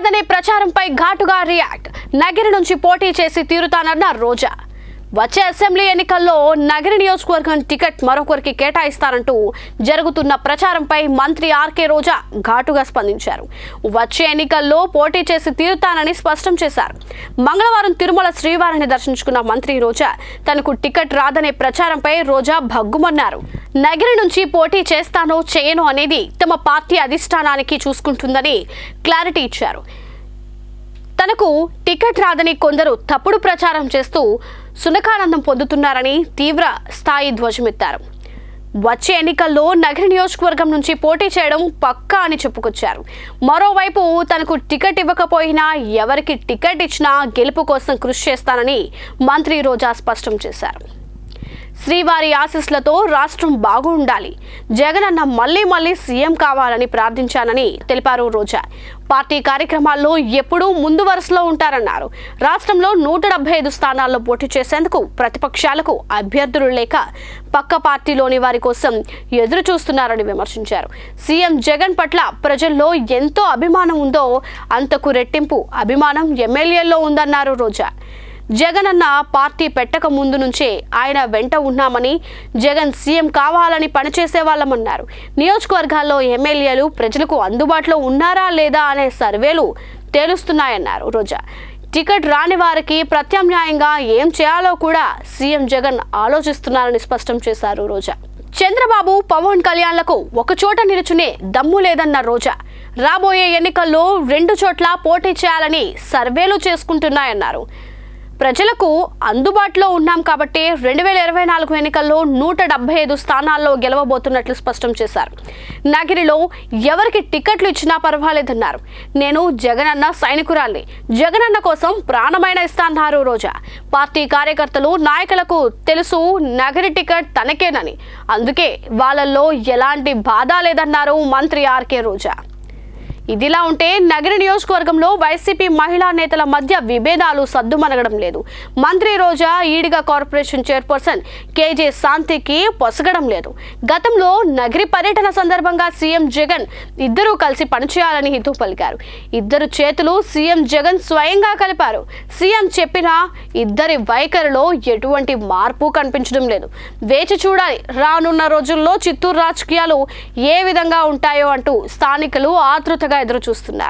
కాదనే ప్రచారంపై ఘాటుగా రియాక్ట్. నగిరి నుంచి పోటీ చేసి తీరుతానన్నారు రోజా. వచ్చే అసెంబ్లీ ఎన్నికల్లో నగరి నియోజకవర్గం టికెట్ మరొకరికి కేటాయిస్తారంటూ జరుగుతున్న ప్రచారంపై మంత్రి ఆర్కే రోజా ఘాటుగా స్పందించారు. వచ్చే ఎన్నికల్లో పోటీ చేసి తీరుతానని స్పష్టం చేశారు. మంగళవారం తిరుమల శ్రీవారిని దర్శించుకున్న మంత్రి రోజా తనకు టికెట్ రాదనే ప్రచారంపై రోజా భగ్గుమన్నారు. నగిరి నుంచి పోటీ చేస్తానో చేయను అనేది తమ పార్టీ అధిష్టానానికి చూసుకుంటుందని క్లారిటీ ఇచ్చారు. తనకు టికెట్ రాదని కొందరు తప్పుడు ప్రచారం చేస్తూ సునకానందం పొందుతున్నారని తీవ్ర స్థాయి ధ్వజమెత్తారు. వచ్చే ఎన్నికల్లో నగర నియోజకవర్గం నుంచి పోటీ చేయడం పక్కా అని చెప్పుకొచ్చారు. మరోవైపు తనకు టికెట్ ఇవ్వకపోయినా ఎవరికి టికెట్ ఇచ్చినా గెలుపు కోసం కృషి చేస్తానని మంత్రి రోజా స్పష్టం చేశారు. శ్రీవారి ఆశీస్సులతో రాష్ట్రం బాగుండాలి. జగన్ అన్న మళ్ళీ మళ్ళీ సీఎం కావాలని ప్రార్థించానని తెలిపారు రోజా. పార్టీ కార్యక్రమాల్లో ఎప్పుడూ ముందు వరుసలో ఉంటారన్నారు. రాష్ట్రంలో నూట డెబ్బై ఐదు స్థానాల్లో పోటీ చేసేందుకు ప్రతిపక్షాలకు అభ్యర్థులు లేక పక్క పార్టీలోని వారి కోసం ఎదురు చూస్తున్నారని విమర్శించారు. సీఎం జగన్ పట్ల ప్రజల్లో ఎంతో అభిమానం ఉందో అంతకు రెట్టింపు అభిమానం ఎమ్మెల్యేల్లో ఉందన్నారు రోజా. జగన్ అన్న పార్టీ పెట్టక ముందు నుంచే ఆయన వెంట ఉన్నామని జగన్ సీఎం కావాలని పనిచేసే వాళ్ళమన్నారు. నియోజకవర్గాల్లో ఎమ్మెల్యేలు ప్రజలకు అందుబాటులో ఉన్నారా లేదా అనే సర్వేలు తేలుస్తున్నాయన్నారు రోజా. టికెట్ రాని వారికి ప్రత్యామ్నాయంగా ఏం చేయాలో కూడా సీఎం జగన్ ఆలోచిస్తున్నారని స్పష్టం చేశారు రోజా. చంద్రబాబు పవన్ కళ్యాణ్లకు ఒకచోట నిలుచునే దమ్ము లేదన్న రోజా. రాబోయే ఎన్నికల్లో రెండు చోట్ల పోటీ చేయాలని సర్వేలు చేసుకుంటున్నాయన్నారు. ప్రజలకు అందుబాటులో ఉన్నాం కాబట్టి రెండు వేల ఇరవై నాలుగు ఎన్నికల్లో నూట డెబ్బై ఐదు స్థానాల్లో గెలవబోతున్నట్లు స్పష్టం చేశారు. నగిరిలో ఎవరికి టికెట్లు ఇచ్చినా పర్వాలేదన్నారు. నేను జగనన్న సైనికురాల్ని. జగనన్న కోసం ప్రాణమైన ఇస్తాన్నారు రోజా. పార్టీ కార్యకర్తలు నాయకులకు తెలుసు నగరి టికెట్ తనకేనని. అందుకే వాళ్ళల్లో ఎలాంటి బాధ లేదన్నారు మంత్రి ఆర్కే రోజా. ఇదిలా ఉంటే నగర నియోజకవర్గంలో వైసీపీ మహిళా నేతల మధ్య విభేదాలు సద్దుమనగడం లేదు. మంత్రి Roja Ediga corporation chairperson KJ శాంతికి పొసగడం లేదు. గతంలో నగరి పర్యటన సందర్భంగా సీఎం జగన్ ఇద్దరూ కలిసి పనిచేయాలని హితవు పలికారు. ఇద్దరు చేతులు సీఎం జగన్ స్వయంగా కలిపారు. సీఎం చెప్పినా ఇద్దరి వైఖరిలో ఎటువంటి మార్పు కనిపించడం లేదు. వేచి చూడాలి. రానున్న రోజుల్లో చిత్తూరు రాజకీయాలు ఏ విధంగా ఉంటాయో అంటూ స్థానికులు ఆతృతగా ఎదురు చూస్తున్నారు